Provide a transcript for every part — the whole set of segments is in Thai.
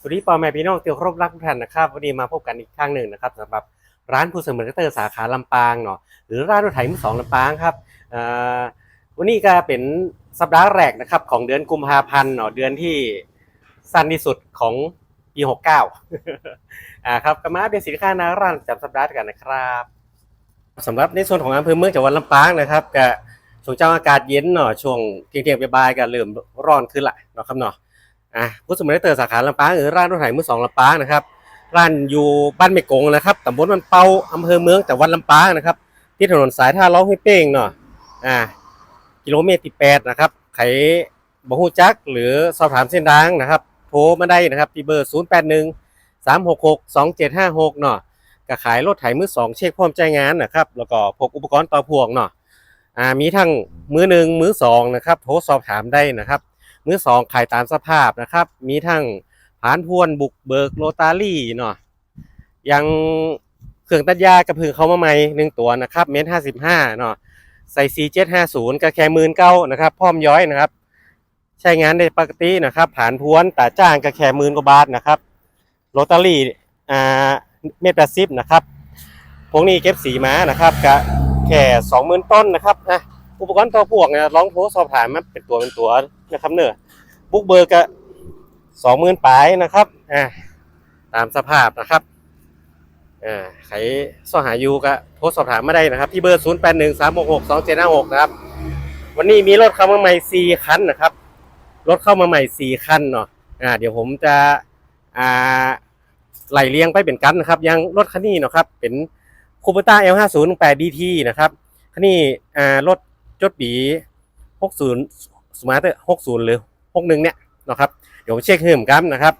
สวัสดีพ่อแม่พี่น้องเตียวครบรักทุกท่านนะครับวันนี้มาพบกันอีกครั้งหนึ่งนะครับสำหรับร้านผู้เสมอเตอร์สาขาลำปางเนาะหรือร้านรถไถมือสองลำปางครับอ่อวันนี้ก็เป็นสัปดาห์แรกนะครับของเดือนกุมภาพันธ์เนาะเดือนที่สั้นที่สุดของปีหกเก้าอ่าครับก็มาอัปเดตสินค้านาร้านจำสัปดาห์กันนะครับสำหรับในส่วนของอำเภอเมืองจังหวัดลำปางนะครับก็ช่วงเจ้าอากาศเย็นเนาะช่วงเที่ยงๆบ่ายๆก็เริ่มร้อนขึ้นละเนาะครับเนาะ อะผู้สมัยเตอร์สาขาลำปางหรือร้านรถไถมือสองลำปางนะครับ ร้านอยู่บ้านเมกงนะครับตำบลมันเปาอำเภอเมืองแต่วัดลำปางนะครับ ที่ถนนสายท่าล้อห้วยเป้งเนาะอ่ากิโลเมตรที่แปดนะครับไขบ่ฮู้จักหรือสอบถามเส้นทางนะครับ โทรมาได้นะครับที่เบอร์ 0 8 1 3 6 6 2 7 5 6เนาะก็ขายรถไถมือสองเช็คพร้อมใจงานนะครับ แล้วก็พกอุปกรณ์ต่อพ่วงเนาะอ่ามีทั้งมือหนึ่งมือสองนะครับ โทรสอบถามได้นะครับ มือสองขายตามสภาพนะครับ มีทั้งผานพวนบุกเบิกโรตารี่เนาะยังเครื่องตัดหญ้ากระพือเขามาใหม่หนึ่งตัวนะครับ เมตรห้าสิบห้าเนาะใส่ซีเจ็ดห้าศูนย์ก็แคมื่นเก้านะครับ พร้อมย้อยนะครับ ใช้งานได้ปกตินะครับ ผานพวนตาจ้างก็แคมื่นกว่าบาทนะครับโรตารี่อ่าเมตรแปดสิบนะครับพวกนี้เก็บสีม้านะครับก็แค่สองหมื่นต้นนะครับนะ อุปกรณ์ต่อพวกเนี่ยลองโทรสอบถามมาเป็นตัวเป็นตัวนะครับเนอะบุกเบอร์ก็สองหมื่นปลายนะครับอ่าตามสภาพนะครับอ่าใครสอหาอยู่ก็โทรสอบถามมาได้นะครับที่เบอร์0 8 1 3 6 6 2 7 5 6นะครับ วันนี้มีรถเข้ามาใหม่4คันนะครับรถเข้ามาใหม่4คันเนาะอ่าเดี๋ยวผมจะอ่าไล่เลี้ยงไปเป็นกันนะครับยังรถคันนี้เนาะครับเป็นคูเปต้า L50 8 DT นะครับคันนี้อ่ารถ จดปี60สมาร์ท60 หรือ 61 เนี่ยนะครับเดี๋ยวเช็คให้ผมกันนะครับ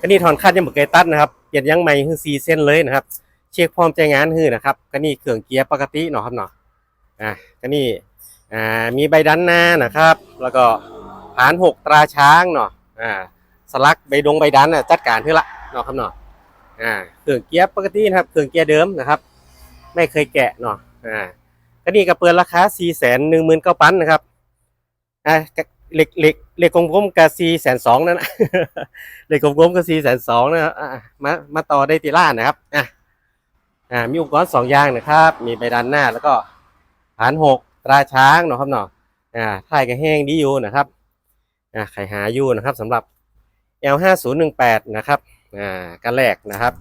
ก็นี่ถอนคาดยังบ่เคยตัดนะครับเปลี่ยนยางใหม่คือ4เส้นเลยนะครับ เช็คพร้อมใจงานคือนะครับก็นี่เครื่องเกียร์ปกติเนาะครับเนาะอะก็นี่อ่ามีใบดันหน้านะครับ แล้วก็ผานหกตราช้างเนาะอ่าสลักใบดงใบดันน่ะจัดการเท่าละเนาะครับเนาะอ่าเครื่องเกียร์ปกตินะครับเครื่องเกียร์เดิมนะครับ ไม่เคยแกะเนาะอ่า ก็นี่ก็เปิดราคา4 1 9 0 0 0ปันนะครับอะเหล็กเหล็กเหล็กกลมๆกับ4 2 0 0นั่นนะเหล็กกลมๆกับ4 2 0 0นะครับอะมามาต่อได้ตีล่านะครับอะอ่ามีอุปกรณ์สองอย่างนะครับ มีใบด้านหน้าแล้วก็ฐานหกตราช้างเนาะครับเนาะอ่าถ่ายก็แห้งดีอยู่นะครับอ่าใครหาอยู่นะครับสำหรับ L 5 0 1 8 นะครับอ่ากันแรกนะครับ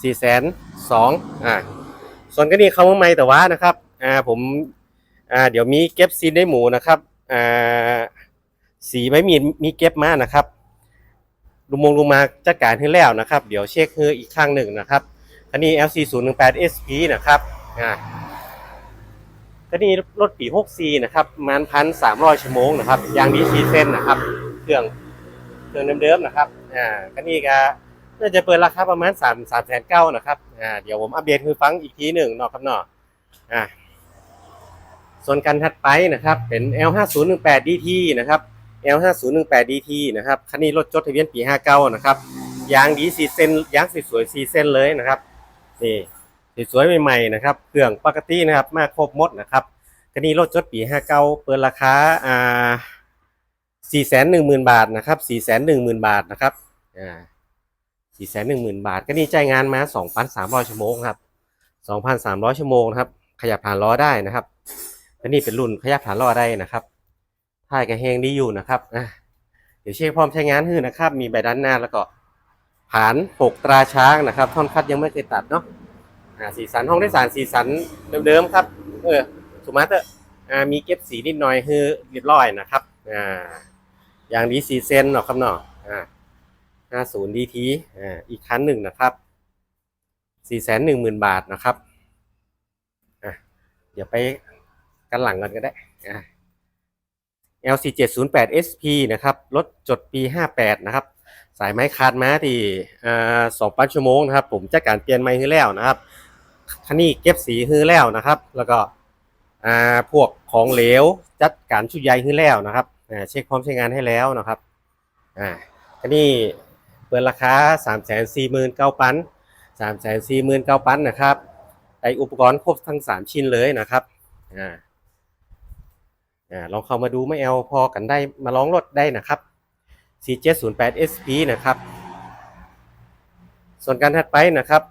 4 2 0 0 0อ่าส่วนก็นี่เขาเมาใหม่แต่ว่านะครับ อ่าผมอ่าเดี๋ยวมีเก็บซีนได้หมูนะครับอ่าสีไม่มีมีเก็บมานะครับลุงมงลุงมาจัดการให้แล้วนะครับ เดี๋ยวเช็คให้อีกครั้งหนึ่งนะครับอันนี้ LC 0 1 8 SP นะครับอ่าก็นี่รถปี64นะครับมันพันสามร้อยชั่วโมงนะครับยางดีซีเซนนะครับ เครื่องเครื่องเดิมๆนะครับอ่าก็นี่ก็น่าจะเปิดราคาประมาณ3 3แสนเก้านะครับอ่าเดี๋ยวผมอัปเดตให้ฟังอีกทีหนึ่งนาะครับนาะอ่า ส่วนการถัดไปนะครับเป็น L5018 DT นะครับ L5018 DT นะครับคันนี้รถจดทะเบียนปี 59 นะครับยางดีสีเส้นยางสวยสีเส้นเลยนะครับนี่สวยใหม่ๆนะครับเครื่องปกตินะครับมาครบหมดนะครับคันนี้รถจดปี 59 เปิดราคาอ่า410,000บาทนะครับ410,000บาทนะครับอ่า410,000บาท ก็นี่จ่ายงานมา2,300ชั่วโมงครับ2,300ชั่วโมงนะครับ ขยับผ่านล้อได้นะครับ ก็นี่เป็นรุ่นขยับผ่านล้อได้นะครับท้ายกระแหงดีอยู่นะครับอะเดี๋ยวเช็คพร้อมใช้งานให้นะครับ มีใบด้านหน้าแล้วก็ผานปกตราช้างนะครับ ท่อนคัดยังไม่เคยตัดเนาะอ่าสีสันห้องโดยสารสีสันเดิมๆครับ เออสุมาเตอร์อ่ามีเก็บสีนิดหน่อยคือเรียบร้อยนะครับอ่าอย่างดีสีเซนเนาะครับเนาะอ่า50 DT อ่าอีกคันหนึ่งนะครับ410,000บาทนะครับอะเดี๋ยวไป กันหลังกันก็ได้อ่า LC 708 SP นะครับ รถจดปี 58 นะครับ สายไม้คาดมาที่อ่าสองปันชั่วโมงนะครับ ผมจัดการเปลี่ยนไม้ให้แล้วนะครับคันนี้เก็บสีให้แล้วนะครับ แล้วก็อ่าพวกของเหลวจัดการชุดใยให้แล้วนะครับอ่าเช็คพร้อมใช้งานให้แล้วนะครับอ่าคันนี้เปิดราคา 349,000ปัน349,000ปันนะครับได้อุปกรณ์ครบทั้ง 3 ชิ้นเลยนะครับอ่า อ่าลองเข้ามาดูไม่เอาพอกันได้มาลองรถได้นะครับ 4708 SP นะครับ ส่วนการถัดไปนะครับ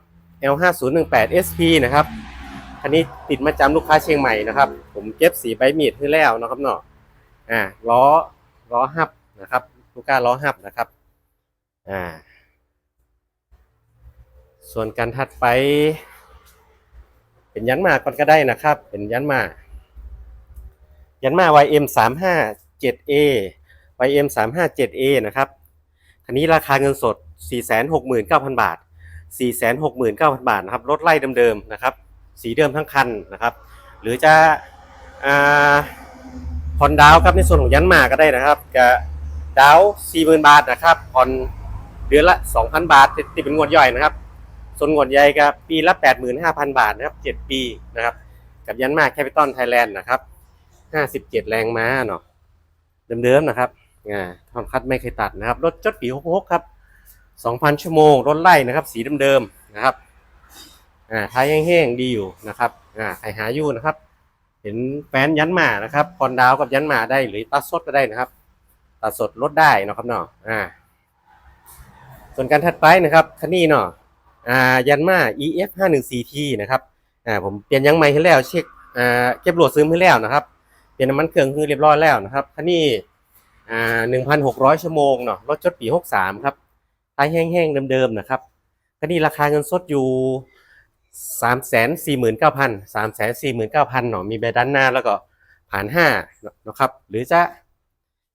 L5018 SP นะครับคันนี้ติดมาจำลูกค้าเชียงใหม่นะครับ ผมเก็บสีใบมีดให้แล้วนะครับเนาะอ่าล้อล้อหับนะครับ ลูกค้าล้อหับนะครับอ่าส่วนการถัดไป เป็นยันมาก่อนก็ได้นะครับ เป็นยันมา ยันมา YM 3 5 7 A YM 3 5 7 A นะครับคันนี้ราคาเงินสด 469,000 บาท 469,000 บาทนะครับ รถไล่เดิมๆนะครับ สีเดิมทั้งคันนะครับ หรือจะผ่อนดาวน์ครับในส่วนของยันมาก็ได้นะครับกับดาว 40,000 บาทนะครับ ผ่อนเดือนละ 2,000 บาทติดเป็นงวดย่อยนะครับ ส่วนงวดใหญ่ก็ปีละ 85,000 บาทนะครับ 7 ปีนะครับ กับยันมาแคปิตอลไทยแลนด์นะครับ 57แรงม้าเนาะเดิมๆนะครับอ่าทอนคัดไม่เคยตัดนะครับ รถจดปี66ครับ2,000ชั่วโมง รถไล่นะครับ สีเดิมๆนะครับอ่าท้ายแห้งๆดีอยู่นะครับอ่าใครหาอยู่นะครับ เห็นแฟนยันหมานะครับพรดาวกับยันหมาได้หรือตัดสดก็ได้นะครับตัดสดลดได้เนาะครับเนาะอ่า ส่วนการถัดไปนะครับคันนี้เนาะอ่ายันมา EF 5 1 4 T นะครับอ่าผมเปลี่ยนยางใหม่ให้แล้วเช็คอ่าเก็บโหลดซื้อให้แล้วนะครับ ลี่ยนน้ำมันเครื่องคือเรียบร้อยแล้วนะครับคันนี้อ่า1,600ชั่วโมงเนาะรถจดปี63ครับท้ายแห้งๆเดิมๆนะครับคันนี้ราคาเงินสดอยู่สามแสนสี่หมื่นเก้าพันสามแสนสี่หมื่นเก้าพันเนาะมีใบด้านหน้าแล้วก็ผ่านห้านะครับหรือจะ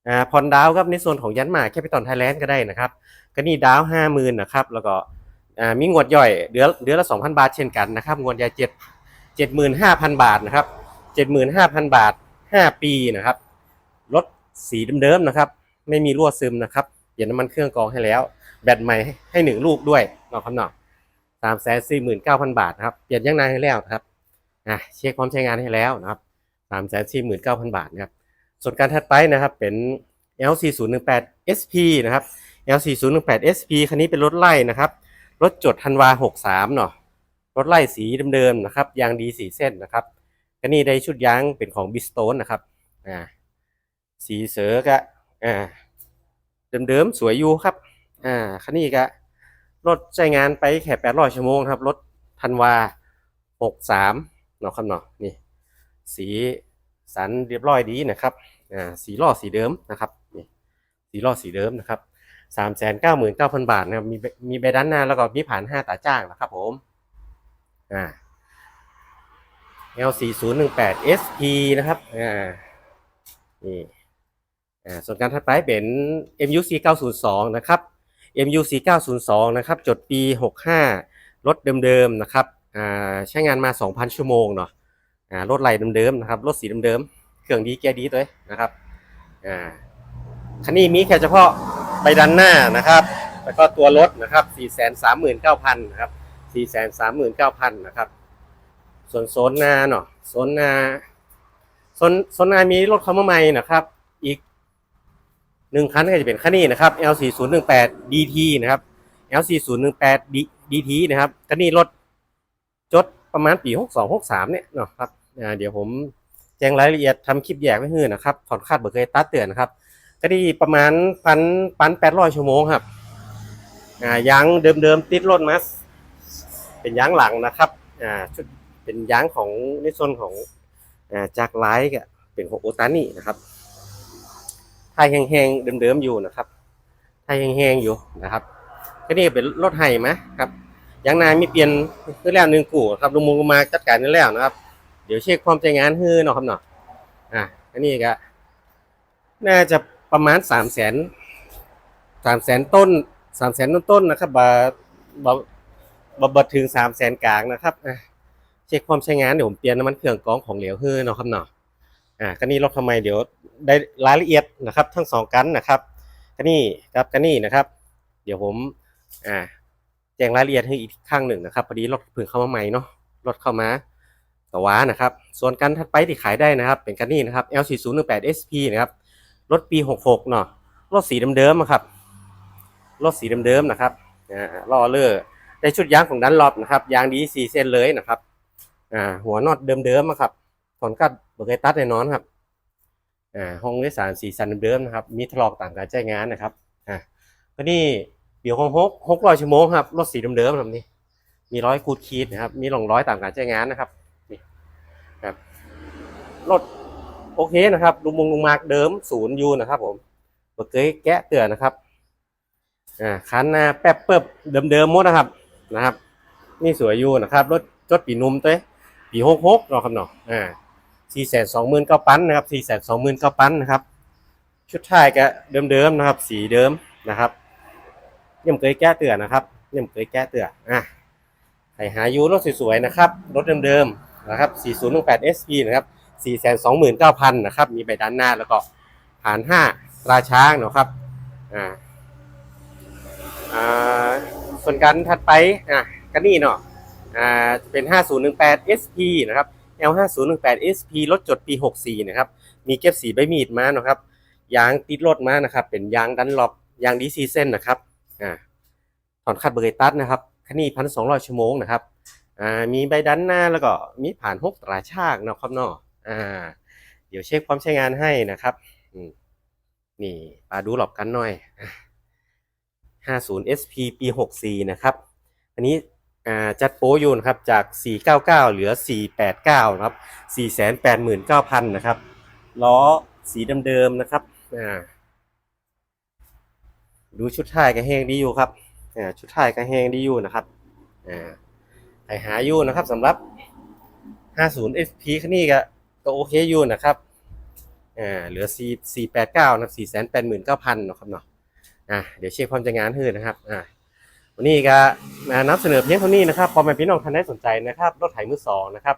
อ่าผ่อนดาวครับในส่วนของยันมาแคปิตอลไทยแลนด์ก็ได้นะครับก็นี่ดาวห้าหมื่นนะครับแล้วก็อ่ามีงวดย่อยเดือนเดือนละสองพันบาทเช่นกันนะครับงวดใหญ่เจ็ดเจ็ดหมื่นห้าพันบาทนะครับเจ็ดหมื่นห้าพันบาท ห้าปีนะครับรถสีเดิมๆนะครับ ไม่มีรั่วซึมนะครับเปลี่ยนน้ำมันเครื่องกรองให้แล้ว แบตใหม่ให้หนึ่งลูกด้วยนาะครับเนาะสามแสนสี่หมื่นเก้าพันบาทนะครับเปลี่ยนยางนานให้แล้วนะครับอะเช็คความใช้งานให้แล้วนะครับสามแสนสี่หมื่นเก้าพันบาทนะครับส่วนการถัดไปนะครับเป็น L 4 0 1 8 SP นะครับ L 4 0 1 8 SP คันนี้เป็นรถไล่นะครับรถจดธันวา63เนาะรถไล่สีเดิมๆนะครับยางดีสีเส้นนะครับ คันนี้ได้ชุดยางเป็นของบิสโตนนะครับอ่าสีเสือกะอ่าเดิมๆสวยอยู่ครับอ่าคันนี้กะรถใช้งานไปแค่แปดร้อยชั่วโมงครับรถธันวาหกสามเนาะครับเนาะนี่ สีสันเรียบร้อยดีนะครับอ่าสีล้อสีเดิมนะครับนี่สีล้อสีเดิมนะครับสามแสนเก้าหมื่นเก้าพันบาทนะครับมีมีใบด้านหน้าแล้วก็มีผ่านห้าตาจ้างนะครับผมอ่า L 4 0 1 8 SP นะครับ อ่า นี่ อ่า ส่วนการถัดไปเป็น MUC 902นะครับ MUC 902นะครับ จดปี 65 รถเดิมๆนะครับ อ่า ใช้งานมา 2,000 ชั่วโมงเนาะ อ่า รถไหลเดิมๆนะครับ รถสีเดิมๆ เครื่องดีเกียร์ดีตัวเองนะครับ อ่า คันนี้มีแค่เฉพาะใบดันหน้านะครับ แล้วก็ตัวรถนะครับ 439,000นะครับ 439,000นะครับ ส่วนโซนนาเนาะโซนนาโซนโซนนามีรถเข้ามาใหม่นะครับ อีกหนึ่งคันก็จะเป็นคันนี้นะครับ L4018 DT นะครับ L4018 DT นะครับคันนี้รถจดประมาณปี 62 63 เนี่ยเนาะครับอ่าเดี๋ยวผมแจ้งรายละเอียดทำคลิปแยกไว้ให้นะครับถอคาดเบอร์เคยตัดเตือนนะครับคันนี้ประมาณพันพันแปดร้อยชั่วโมงครับอ่ายางเดิมๆติดรถมาเป็นยางหลังนะครับอ่าชุด เป็นยางของในส่วนของจากไลท์ก็เป็นของโอตานี่นะครับไทยแห้งๆเดิมๆอยู่นะครับไทยแห้งๆอยู่นะครับก็นี่เป็นรถไห้ไหมครับยางนามีเปลี่ยนคือแล้วหนึ่งกู่ครับลุงมุงมาจัดการนี่แล้วนะครับ เดี๋ยวเช็คความใจงานให้เนาะครับเนาะอะอันนี้ก็น่าจะประมาณสามแสนสามแสนต้นสามแสนต้นๆนะครับบาบาบาบาถึงสามแสนกลางนะครับอะ เช็คความใช้งานเดี๋ยวผมเปลี่ยนน้ำมันเครื่องกรองของเหลวให้เนาะครับเนาะอ่าก็นี่รถทำไมเดี๋ยวได้รายละเอียดนะครับ ทั้งสองกันนะครับก็นี่ครับก็นี่นะครับ เดี๋ยวผมอ่าแจ้งรายละเอียดให้อีกข้างหนึ่งนะครับพอดีรถเพิ่งเข้ามาใหม่เนาะรถเข้ามาต่อว้านะครับ ส่วนกันถัดไปที่ขายได้นะครับ เป็นกันนี่นะครับ L4018 SP นะครับรถปี 66 เนาะรถสีเดิมๆครับรถสีเดิมๆนะครับอ่าล้อเลอร์ได้ชุดยางของดันลอปนะครับยางดีสีเส้นเลยนะครับ อ่าหัวน็อตเดิมๆอะครับถอนกัดเบอร์ไกตัดแน่นอนครับอ่าห้องโดยสารสีสันเดิมๆนะครับมีทะลอกต่างการใช้งานนะครับอ่าก็นี่ปีหกหกหกร้อยชั่วโมงครับรถสีเดิมๆแบบนี้ มีร้อยคูดคีดนะครับมีร่องร้อยต่ามการใช้งานนะครับนี่ครับรถโอเคนะครับลุงมงลุงมากเดิมศูนย์ยูนะครับ ผมเบเคยแกะเตือนนะครับอ่าคันหน้าแป๊บเปิบเดิมๆหมดนะครับนะครับ นี่สวยอยู่นะครับรถรถปีนุ่มเต้ ปีหกหกเนาะครับเนาะอ่าสี่แสนสองหมื่นเก้าพันนะครับสี่แสนสองหมื่นเก้าพันนะครับ ชุดท้ายก็เดิมๆนะครับ สีเดิมนะครับยังเคยแก้เตือนนะครับยังเคยแก้เตือนอะใครหายูรถสวยๆนะครับ รถเดิมๆนะครับ 4018 SP นะครับ 429,000 นะครับ มีใบด้านหน้าแล้วก็ผ่าน5ตราช้างเนาะครับ อ่า อ่า ส่วนการถัดไป อะก็นี่เนาะ อ่าเป็น 5018 SP นะครับ L5018 SP รถจดปี 64 นะครับ มีเก็บสีใบมีดมาเนาะครับ ยางติดรถมานะครับ เป็นยางดันหลบยางดีซีเซนนะครับ อ่า ถอนคัดเบรตัสนะครับคันนี้พันสองร้อยชั่วโมงนะครับ อ่า มีใบดันหน้าแล้วก็มีผ่านหกตราชากนะครับเนาะอ่า เดี๋ยวเช็คความใช้งานให้นะครับ นี่มาดูหลบกันหน่อยห้าศูนย์ SP ปีหกสี่นะครับ อันนี้ จัดโปรอยู่นะครับจาก 499 เหลือ 489 นะครับ 489,000 นะครับ ล้อสีเดิมๆนะครับ ดูชุดท้ายก็แหงดีอยู่ครับ ชุดท้ายก็แหงดีอยู่นะครับไปหาอยู่นะครับสำหรับ 50 SP คันนี้ก็ก็โอเคอยู่นะครับเหลือ 4 489 นะครับ489,000 นะครับเนาะเดี๋ยวเช็คความจะงานให้นะครับอ่า วันนี้ก็นำเสนอเพียงเท่านี้นะครับพอแม่พี่น้องท่านได้สนใจนะครับรถไถมือสองนะครับ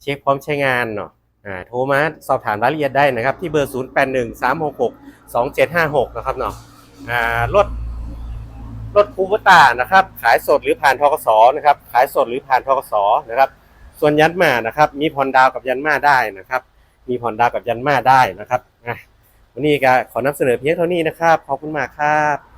เช็คพร้อมใช้งานเนาะอ่าโทรมาสอบถามรายละเอียดได้นะครับ ที่เบอร์ 0 8 1 3 6 6 2 7 5 6 นะครับเนาะอ่ารถรถคูเปตานะครับ ขายสดหรือผ่านทกสนะครับ ขายสดหรือผ่านทกสนะครับ ส่วนยันมานะครับ มีผ่อนดาวกับยันมาได้นะครับ มีผ่อนดาวกับยันมาได้นะครับอะวันนี้ก็ขอนำเสนอเพียงเท่านี้นะครับขอบคุณมากครับ